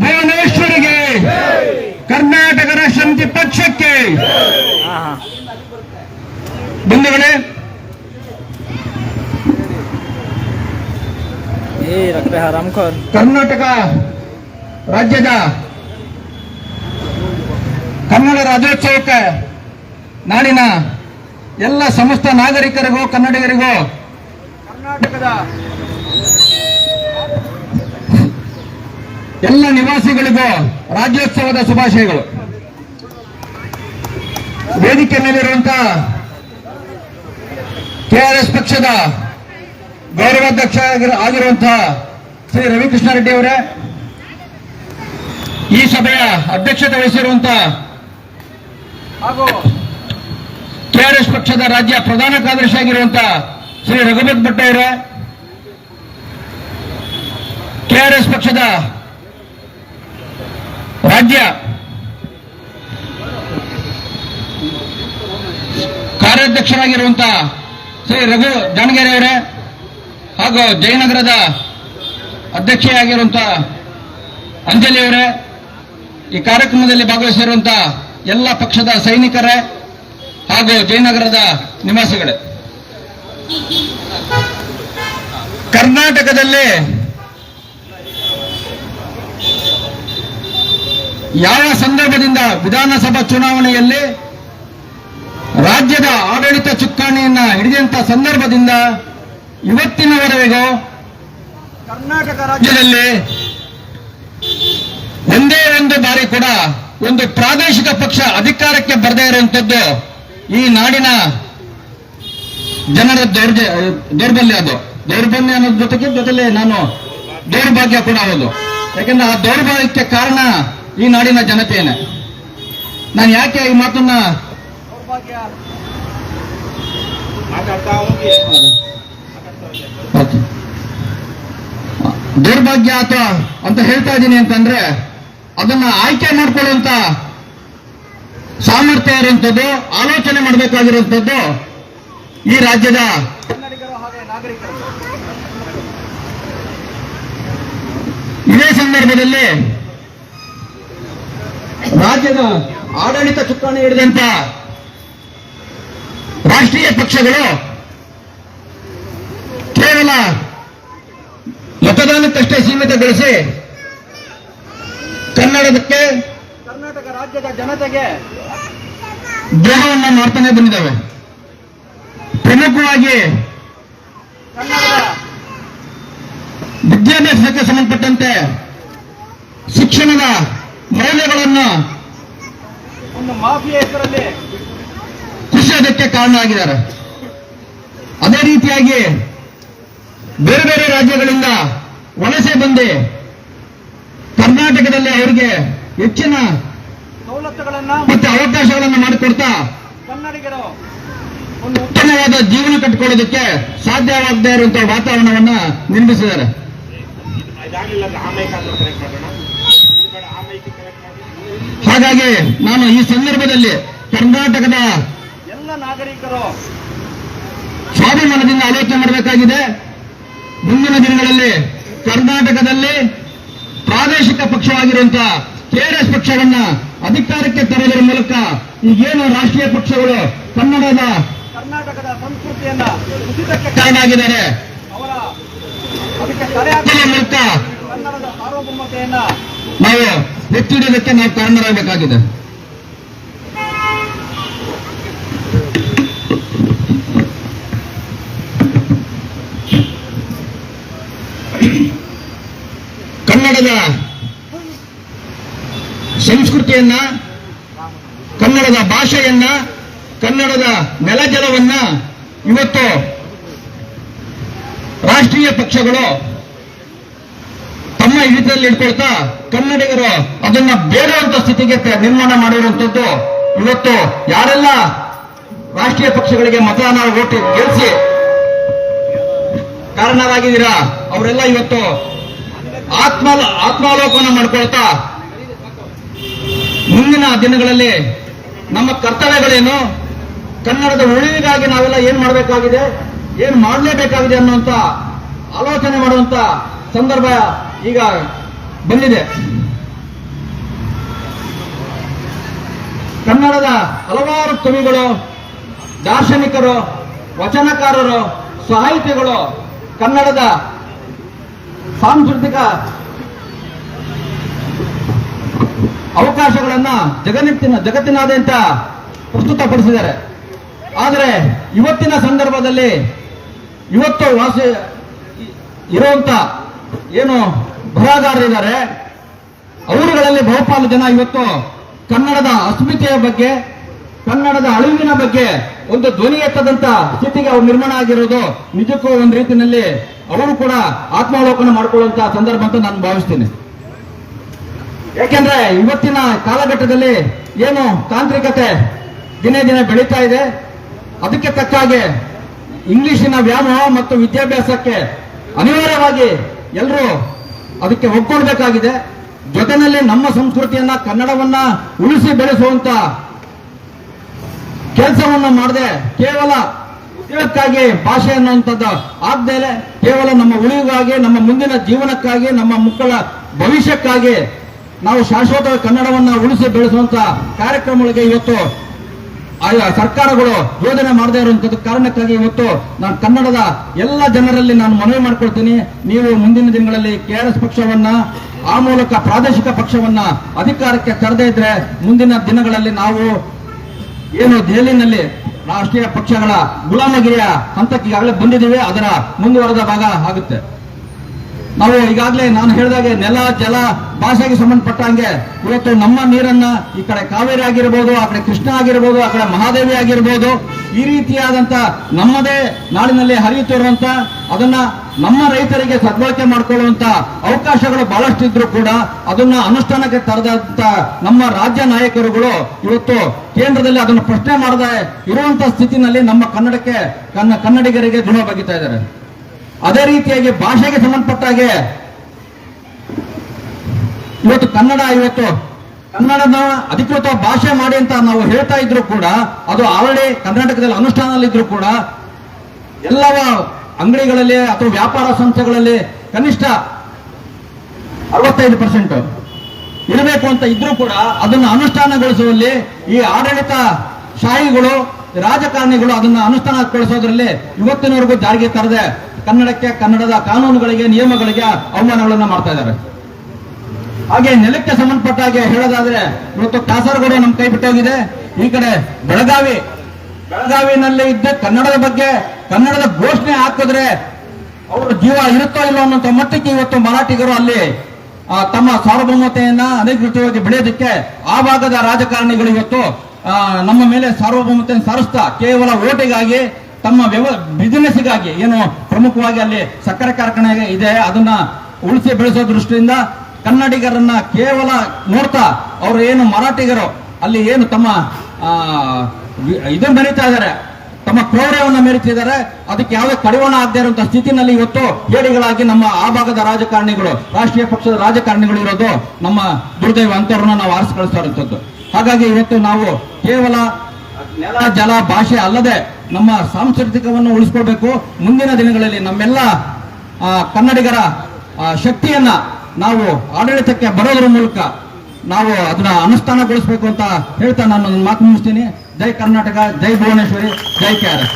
ಭುವನೇಶ್ವರಿಗೆ ಕರ್ನಾಟಕ ಶಾಂತಿ ಪಕ್ಷಕ್ಕೆ. ಬಂಧುಗಳೇ ಏ ರಕ್ತ ಕರ್ನಾಟಕ ರಾಜ್ಯದ ಕನ್ನಡ ರಾಜ್ಯೋತ್ಸವಕ್ಕೆ ನಾಡಿನ ಎಲ್ಲ ಸಮಸ್ತ ನಾಗರಿಕರಿಗೂ ಕನ್ನಡಿಗರಿಗೂ ಕರ್ನಾಟಕದ ಎಲ್ಲ ನಿವಾಸಿಗಳಿಗೂ ರಾಜ್ಯೋತ್ಸವದ ಶುಭಾಶಯಗಳು. ವೇದಿಕೆ ಮೇಲಿರುವಂತಹ ಕೆಆರ್ಎಸ್ ಪಕ್ಷದ ಗೌರವಾಧ್ಯಕ್ಷ ಆಗಿರ- ಆಗಿರುವಂತಹ ಶ್ರೀ ರವಿಕೃಷ್ಣ ರೆಡ್ಡಿ ಅವರೇ, ಈ ಸಭೆಯ ಅಧ್ಯಕ್ಷತೆ ವಹಿಸಿರುವಂತಹ ಹಾಗೂ ಕೆಆರ್ಎಸ್ ಪಕ್ಷದ ರಾಜ್ಯ ಪ್ರಧಾನ ಕಾರ್ಯದರ್ಶಿ ಆಗಿರುವಂತಹ ಶ್ರೀ ರಘುಪತ್ ಭಟ್ಟ ಅವರೇ ಕೆಆರ್ಎಸ್ ಪಕ್ಷದ ರಾಜ್ಯ ಕಾರ್ಯಾಧ್ಯಕ್ಷರಾಗಿರುವಂತಹ ಶ್ರೀ ರಘು ಜಾಣಗೆರೆ ಅವರೇ ಹಾಗೂ ಜಯನಗರದ ಅಧ್ಯಕ್ಷೆಯಾಗಿರುವಂತಹ ಅಂಜಲಿ ಅವರೇ, ಈ ಕಾರ್ಯಕ್ರಮದಲ್ಲಿ ಭಾಗವಹಿಸಿರುವಂತಹ ಎಲ್ಲ ಪಕ್ಷದ ಸೈನಿಕರೇ ಹಾಗೂ ಜಯನಗರದ ನಿವಾಸಿಗಳೇ. ಕರ್ನಾಟಕದಲ್ಲಿ ಯಾವ ಸಂದರ್ಭದಿಂದ ವಿಧಾನಸಭಾ ಚುನಾವಣೆಯಲ್ಲಿ ರಾಜ್ಯದ ಆಡಳಿತ ಚುಕ್ಕಾಣಿಯನ್ನ ಹಿಡಿದಂತ ಸಂದರ್ಭದಿಂದ ಇವತ್ತಿನವರೆಗೂ ಕರ್ನಾಟಕ ರಾಜ್ಯದಲ್ಲಿ ಒಂದೇ ಒಂದು ಬಾರಿ ಕೂಡ ಒಂದು ಪ್ರಾದೇಶಿಕ ಪಕ್ಷ ಅಧಿಕಾರಕ್ಕೆ ಬರದೇ ಇರುವಂತದ್ದು ಈ ನಾಡಿನ ಜನರ ದೌರ್ಜ ದೌರ್ಬಲ್ಯ ಅದು. ದೌರ್ಬಲ್ಯ ಅನ್ನೋದ್ ಜೊತೆಗೆ ಜೊತೆಲೆ ನಾನು ದೌರ್ಭಾಗ್ಯ ಕೂಡ ಹೌದು. ಯಾಕಂದ್ರೆ ಆ ದೌರ್ಭಾಗ್ಯಕ್ಕೆ ಕಾರಣ ಈ ನಾಡಿನ ಜನತೆಯೇ ನಾನು ಯಾಕೆ ಈ ಮಾತನ್ನ. ದೌರ್ಭಾಗ್ಯ ಅಥವಾ ಅಂತ ಹೇಳ್ತಾ ಇದ್ದೀನಿ ಅಂತಂದ್ರೆ ಅದನ್ನ ಆಯ್ಕೆ ಮಾಡ್ಕೊಳ್ಳುವಂತ ಸಾಮರ್ಥ್ಯ ಇರುವಂಥದ್ದು, ಆಲೋಚನೆ ಮಾಡಬೇಕಾಗಿರುವಂಥದ್ದು ಈ ರಾಜ್ಯದ ಇದೇ ಸಂದರ್ಭದಲ್ಲಿ ರಾಜ್ಯದ ಆಡಳಿತ ಚುಕ್ಕಾಣಿ ಹಿಡಿದಂತ ರಾಷ್ಟ್ರೀಯ ಪಕ್ಷಗಳು ಕೇವಲ ಮತದಾನಕ್ಕಷ್ಟೇ ಸೀಮಿತಗೊಳಿಸಿ ಕನ್ನಡದಕ್ಕೆ ಕರ್ನಾಟಕ ರಾಜ್ಯದ ಜನತೆಗೆ ದ್ರೋಹವನ್ನು ಮಾಡ್ತಾನೆ ಬಂದಿದ್ದಾವೆ. ಪ್ರಮುಖವಾಗಿ ಕನ್ನಡದ ವಿದ್ಯಾಭ್ಯಾಸಕ್ಕೆ ಸಂಬಂಧಪಟ್ಟಂತೆ ಶಿಕ್ಷಣದ ಮೌಲ್ಯಗಳನ್ನು ಒಂದು ಮಾಫಿಯಾ ಹೆಸರಲ್ಲಿ ಕುಸಿಯೋದಕ್ಕೆ ಕಾರಣ ಆಗಿದ್ದಾರೆ ಅದೇ ರೀತಿಯಾಗಿ ಬೇರೆ ಬೇರೆ ರಾಜ್ಯಗಳಿಂದ ವಲಸೆ ಬಂದು ಕರ್ನಾಟಕದಲ್ಲಿ ಅವರಿಗೆ ಹೆಚ್ಚಿನ ಸವಲತ್ತುಗಳನ್ನ ಮತ್ತೆ ಅವಕಾಶಗಳನ್ನು ಮಾಡಿಕೊಡ್ತಾ ಕನ್ನಡಿಗರು ಒಂದು ಉತ್ತಮವಾದ ಜೀವನ ಕಟ್ಟಿಕೊಳ್ಳೋದಕ್ಕೆ ಸಾಧ್ಯವಾಗದೇ ಇರುವಂತಹ ವಾತಾವರಣವನ್ನ ನಿರ್ಮಿಸಿದ್ದಾರೆ. ಹಾಗಾಗಿ ನಾನು ಈ ಸಂದರ್ಭದಲ್ಲಿ ಕರ್ನಾಟಕದ ಎಲ್ಲ ನಾಗರಿಕರು ಸ್ವಾಭಿಮಾನದಿಂದ ಆಲೋಚನೆ ಮಾಡಬೇಕಾಗಿದೆ. ಮುಂದಿನ ದಿನಗಳಲ್ಲಿ ಕರ್ನಾಟಕದಲ್ಲಿ ಪ್ರಾದೇಶಿಕ ಪಕ್ಷವಾಗಿರುವಂತಹ ಕೆಆರ್ಎಸ್ ಪಕ್ಷವನ್ನ ಅಧಿಕಾರಕ್ಕೆ ತರುವುದರ ಮೂಲಕ ಈಗೇನು ರಾಷ್ಟ್ರೀಯ ಪಕ್ಷಗಳು ಕನ್ನಡದ ಕರ್ನಾಟಕದ ಸಂಸ್ಕೃತಿಯನ್ನ ಕುಸಿತಕ್ಕೆ ಕಾರಣ ಆಗಿದ್ದಾರೆ. ಅವರ ಅದಕ್ಕೆ ಮೂಲಕ ಕನ್ನಡದ ಸಾರ್ವಭೌಮತೆಯನ್ನ ನಾವು ಎತ್ತಿಡೋದಕ್ಕೆ ನಾವು ಕಾರಣರಾಗಬೇಕಾಗಿದೆ. ಕನ್ನಡದ ಸಂಸ್ಕೃತಿಯನ್ನ ಕನ್ನಡದ ಭಾಷೆಯನ್ನ ಕನ್ನಡದ ನೆಲಜಲವನ್ನ ಇವತ್ತು ರಾಷ್ಟ್ರೀಯ ಪಕ್ಷಗಳು ತಮ್ಮ ಹಿಡಿತದಲ್ಲಿ ಇಟ್ಕೊಳ್ತಾ ಕನ್ನಡಿಗರು ಅದನ್ನ ಬೇಡವಂತ ಸ್ಥಿತಿಗೆ ನಿರ್ಮಾಣ ಮಾಡಿರುವಂತದ್ದು. ಇವತ್ತು ಯಾರೆಲ್ಲ ರಾಷ್ಟ್ರೀಯ ಪಕ್ಷಗಳಿಗೆ ಮತದಾನ ಓಟ್ ಗೆಲ್ಲಿಸಿ ಕಾರಣರಾಗಿದ್ದೀರಾ? ಅವರೆಲ್ಲ ಇವತ್ತು ಆತ್ಮ ಆತ್ಮಾವಲೋಕನ ಮಾಡ್ಕೊಳ್ತಾ ಮುಂದಿನ ದಿನಗಳಲ್ಲಿ ನಮ್ಮ ಕರ್ತವ್ಯಗಳೇನು? ಕನ್ನಡದ ಉಳಿವಿಗಾಗಿ ನಾವೆಲ್ಲ ಏನ್ ಮಾಡಬೇಕಾಗಿದೆ? ಏನ್ ಮಾಡಲೇಬೇಕಾಗಿದೆ ಅನ್ನುವಂತ ಆಲೋಚನೆ ಮಾಡುವಂತ ಸಂದರ್ಭ ಈಗ ಬಂದಿದೆ. ಕನ್ನಡದ ಹಲವಾರು ಕವಿಗಳು, ದಾರ್ಶನಿಕರು, ವಚನಕಾರರು, ಸಾಹಿತಿಗಳು ಕನ್ನಡದ ಸಾಂಸ್ಕೃತಿಕ ಅವಕಾಶಗಳನ್ನ ಜಗತ್ತಿನ ಜಗತ್ತಿನಾದ್ಯಂತ ಪ್ರಸ್ತುತಪಡಿಸಿದ್ದಾರೆ. ಆದರೆ ಇವತ್ತಿನ ಸಂದರ್ಭದಲ್ಲಿ ಇವತ್ತು ವಾಸಿ ಇರುವಂತ ಏನು ಬರಹಗಾರರಿದ್ದಾರೆ ಅವರುಗಳಲ್ಲಿ ಬಹುಪಾಲು ಜನ ಇವತ್ತು ಕನ್ನಡದ ಅಸ್ಮಿತೆಯ ಬಗ್ಗೆ, ಕನ್ನಡದ ಅಳಿವಿನ ಬಗ್ಗೆ, ಒಂದು ಧ್ವನಿ ಎತ್ತದಂತ ಸ್ಥಿತಿಗೆ ಅವ್ರು ನಿರ್ಮಾಣ ಆಗಿರೋದು ನಿಜಕ್ಕೂ ಒಂದು ರೀತಿಯಲ್ಲಿ ಅವರು ಕೂಡ ಆತ್ಮಾವಲೋಕನ ಮಾಡಿಕೊಳ್ಳುವಂತ ಸಂದರ್ಭ ಅಂತ ನಾನು ಭಾವಿಸ್ತೀನಿ. ಯಾಕೆಂದ್ರೆ ಇವತ್ತಿನ ಕಾಲಘಟ್ಟದಲ್ಲಿ ಏನು ತಾಂತ್ರಿಕತೆ ದಿನೇ ದಿನೇ ಬೆಳೀತಾ ಇದೆ. ಅದಕ್ಕೆ ತಕ್ಕ ಹಾಗೆ ಇಂಗ್ಲಿಶಿನ ವ್ಯಾಮೋಹ ಮತ್ತು ವಿದ್ಯಾಭ್ಯಾಸಕ್ಕೆ ಅನಿವಾರ್ಯವಾಗಿ ಎಲ್ಲರೂ ಅದಕ್ಕೆ ಒಗ್ಕೊಳ್ಬೇಕಾಗಿದೆ ಜೊತೆಯಲ್ಲಿ ನಮ್ಮ ಸಂಸ್ಕೃತಿಯನ್ನ, ಕನ್ನಡವನ್ನ ಉಳಿಸಿ ಬೆಳೆಸುವಂತ ಕೆಲಸವನ್ನ ಮಾಡದೆ ಕೇವಲ ಉದ್ಯೋಗಕ್ಕಾಗಿ ಭಾಷೆ ಅನ್ನುವಂಥದ್ದು ಆದ್ಮೇಲೆ ಕೇವಲ ನಮ್ಮ ಉಳಿವಿಗಾಗಿ, ನಮ್ಮ ಮುಂದಿನ ಜೀವನಕ್ಕಾಗಿ, ನಮ್ಮ ಮಕ್ಕಳ ಭವಿಷ್ಯಕ್ಕಾಗಿ ನಾವು ಶಾಶ್ವತ ಕನ್ನಡವನ್ನ ಉಳಿಸಿ ಬೆಳೆಸುವಂತ ಕಾರ್ಯಕ್ರಮಗಳಿಗೆ ಇವತ್ತು ಆಯಾ ಸರ್ಕಾರಗಳು ಯೋಜನೆ ಮಾಡದೇ ಇರುವಂತದ್ದು ಕಾರಣಕ್ಕಾಗಿ ಇವತ್ತು ನಾನು ಕನ್ನಡದ ಎಲ್ಲ ಜನರಲ್ಲಿ ನಾನು ಮನವಿ ಮಾಡ್ಕೊಳ್ತೀನಿ. ನೀವು ಮುಂದಿನ ದಿನಗಳಲ್ಲಿ ಕೆ ಆರ್ ಎಸ್ ಪಕ್ಷವನ್ನ, ಆ ಮೂಲಕ ಪ್ರಾದೇಶಿಕ ಪಕ್ಷವನ್ನ ಅಧಿಕಾರಕ್ಕೆ ತರದೇ ಇದ್ರೆ ಮುಂದಿನ ದಿನಗಳಲ್ಲಿ ನಾವು ಏನು ದೆಹಲಿನಲ್ಲಿ ರಾಷ್ಟ್ರೀಯ ಪಕ್ಷಗಳ ಗುಲಾಮಗಿರಿಯ ಹಂತಕ್ಕೆ ಈಗಾಗಲೇ ಬಂದಿದ್ದೀವಿ. ಅದರ ಮುಂದುವರೆದ ಭಾಗ ಆಗುತ್ತೆ. ನಾವು ಈಗಾಗಲೇ ನಾನು ಹೇಳಿದಾಗೆ ನೆಲ, ಜಲ, ಭಾಷೆಗೆ ಸಂಬಂಧಪಟ್ಟಂಗೆ ಇವತ್ತು ನಮ್ಮ ನೀರನ್ನ ಈ ಕಡೆ ಕಾವೇರಿ ಆಗಿರ್ಬೋದು, ಆ ಕಡೆ ಕೃಷ್ಣ ಆಗಿರ್ಬೋದು, ಆ ಕಡೆ ಮಹಾದೇವಿ ಆಗಿರ್ಬೋದು, ಈ ರೀತಿಯಾದಂತ ನಮ್ಮದೇ ನಾಡಿನಲ್ಲಿ ಹರಿಯುತ್ತಿರುವಂತ ಅದನ್ನ ನಮ್ಮ ರೈತರಿಗೆ ಸದ್ಬಳಕೆ ಮಾಡಿಕೊಳ್ಳುವಂತ ಅವಕಾಶಗಳು ಬಹಳಷ್ಟು ಇದ್ರು ಕೂಡ ಅದನ್ನ ಅನುಷ್ಠಾನಕ್ಕೆ ತರದಂತ ನಮ್ಮ ರಾಜ್ಯ ನಾಯಕರುಗಳು ಇವತ್ತು ಕೇಂದ್ರದಲ್ಲಿ ಅದನ್ನು ಪ್ರಶ್ನೆ ಮಾಡದೆ ಇರುವಂತ ಸ್ಥಿತಿನಲ್ಲಿ ನಮ್ಮ ಕನ್ನಡಕ್ಕೆ, ಕನ್ನ, ಕನ್ನಡಿಗರಿಗೆ ಗುಣ ಬಗೀತಾ ಇದ್ದಾರೆ. ಅದೇ ರೀತಿಯಾಗಿ ಭಾಷೆಗೆ ಸಂಬಂಧಪಟ್ಟ ಹಾಗೆ ಇವತ್ತು ಕನ್ನಡ, ಇವತ್ತು ಕನ್ನಡದ ಅಧಿಕೃತ ಭಾಷೆ ಮಾಡಿ ಅಂತ ನಾವು ಹೇಳ್ತಾ ಇದ್ರು ಕೂಡ, ಅದು ಆಲ್ರೆಡಿ ಕರ್ನಾಟಕದಲ್ಲಿ ಅನುಷ್ಠಾನದಲ್ಲಿದ್ರು ಕೂಡ, ಎಲ್ಲವ ಅಂಗಡಿಗಳಲ್ಲಿ ಅಥವಾ ವ್ಯಾಪಾರ ಸಂಸ್ಥೆಗಳಲ್ಲಿ ಕನಿಷ್ಠ ಅರವತ್ತೈದು ಪರ್ಸೆಂಟ್ ಇರಬೇಕು ಅಂತ ಇದ್ರೂ ಕೂಡ ಅದನ್ನು ಅನುಷ್ಠಾನಗೊಳಿಸುವಲ್ಲಿ ಈ ಆಡಳಿತ ಶಾಹಿಗಳು, ರಾಜಕಾರಣಿಗಳು ಅದನ್ನು ಅನುಷ್ಠಾನಗೊಳಿಸೋದ್ರಲ್ಲಿ ಇವತ್ತಿನವರೆಗೂ ಜಾರಿಗೆ ತರದೆ ಕನ್ನಡಕ್ಕೆ ಕನ್ನಡದ ಕಾನೂನುಗಳಿಗೆ ನಿಯಮಗಳಿಗೆ ಅವಮಾನಗಳನ್ನ ಮಾಡ್ತಾ ಇದ್ದಾರೆ. ಹಾಗೆ ನೆಲಕ್ಕೆ ಸಂಬಂಧಪಟ್ಟ ಹಾಗೆ ಹೇಳೋದಾದ್ರೆ, ಇವತ್ತು ಕಾಸರಗೋಡು ನಮ್ಮ ಕೈ ಬಿಟ್ಟೋಗಿದೆ ಈ ಕಡೆ ಬೆಳಗಾವಿ, ಬೆಳಗಾವಿನಲ್ಲಿ ಇದ್ದ ಕನ್ನಡದ ಬಗ್ಗೆ, ಕನ್ನಡದ ಘೋಷಣೆ ಹಾಕಿದ್ರೆ ಅವರ ಜೀವ ಇರುತ್ತೋ ಇಲ್ಲೋ ಅನ್ನೋಂಥ ಮಟ್ಟಕ್ಕೆ ಇವತ್ತು ಮರಾಠಿಗರು ಅಲ್ಲಿ ತಮ್ಮ ಸಾರ್ವಭೌಮತೆಯನ್ನ ಅನಧಿಕೃತವಾಗಿ ಬೆಳೆಯೋದಕ್ಕೆ ಆ ಭಾಗದ ರಾಜಕಾರಣಿಗಳು ಇವತ್ತು ನಮ್ಮ ಮೇಲೆ ಸಾರ್ವಭೌಮತೆಯನ್ನು ಸಾರಿಸ್ತಾ ಕೇವಲ ಓಟಿಗಾಗಿ ತಮ್ಮ ವ್ಯವ ಬಿಸಿನೆಸ್ಗಾಗಿ ಏನು ಪ್ರಮುಖವಾಗಿ ಅಲ್ಲಿ ಸಕ್ಕರೆ ಕಾರ್ಖಾನೆ ಇದೆ, ಅದನ್ನ ಉಳಿಸಿ ಬೆಳೆಸೋ ದೃಷ್ಟಿಯಿಂದ ಕನ್ನಡಿಗರನ್ನ ಕೇವಲ ನೋಡ್ತಾ ಅವರು ಏನು ಮರಾಠಿಗರು, ಅಲ್ಲಿ ಏನು ತಮ್ಮ ಇದನ್ನು ಮೆರೀತಾ ಇದ್ದಾರೆ, ತಮ್ಮ ಕ್ರೌರ್ಯವನ್ನು ಮೆರೀತಿದ್ದಾರೆ ಅದಕ್ಕೆ ಯಾವುದೇ ಕಡಿವಾಣ ಆಗದೆ ಇರುವಂತಹ ಸ್ಥಿತಿನಲ್ಲಿ ಇವತ್ತು ಹೇಡಿಗಳಾಗಿ ನಮ್ಮ ಆ ಭಾಗದ ರಾಜಕಾರಣಿಗಳು, ರಾಷ್ಟ್ರೀಯ ಪಕ್ಷದ ರಾಜಕಾರಣಿಗಳು ಇರೋದು ನಮ್ಮ ದುರ್ದೈವ ಅಂತವ್ರನ್ನ ನಾವು ಆರಿಸಿ ಕಳಿಸ್ತಾ ಇರುವಂತದ್ದು. ಹಾಗಾಗಿ ಇವತ್ತು ನಾವು ಕೇವಲ ನೆಲ, ಜಲ, ಭಾಷೆ ಅಲ್ಲದೆ ನಮ್ಮ ಸಾಂಸ್ಕೃತಿಕವನ್ನು ಉಳಿಸ್ಕೊಳ್ಬೇಕು. ಮುಂದಿನ ದಿನಗಳಲ್ಲಿ ನಮ್ಮೆಲ್ಲ ಕನ್ನಡಿಗರ ಶಕ್ತಿಯನ್ನ ನಾವು ಆಡಳಿತಕ್ಕೆ ಬರೋದ್ರ ಮೂಲಕ ನಾವು ಅದನ್ನ ಅನುಷ್ಠಾನಗೊಳಿಸಬೇಕು ಅಂತ ಹೇಳ್ತಾ ನಾನು ಮಾತು ಮುಗಿಸ್ತೀನಿ. ಜೈ ಕರ್ನಾಟಕ, ಜೈ ಭುವನೇಶ್ವರಿ, ಜೈ ಕೆ ಆರ್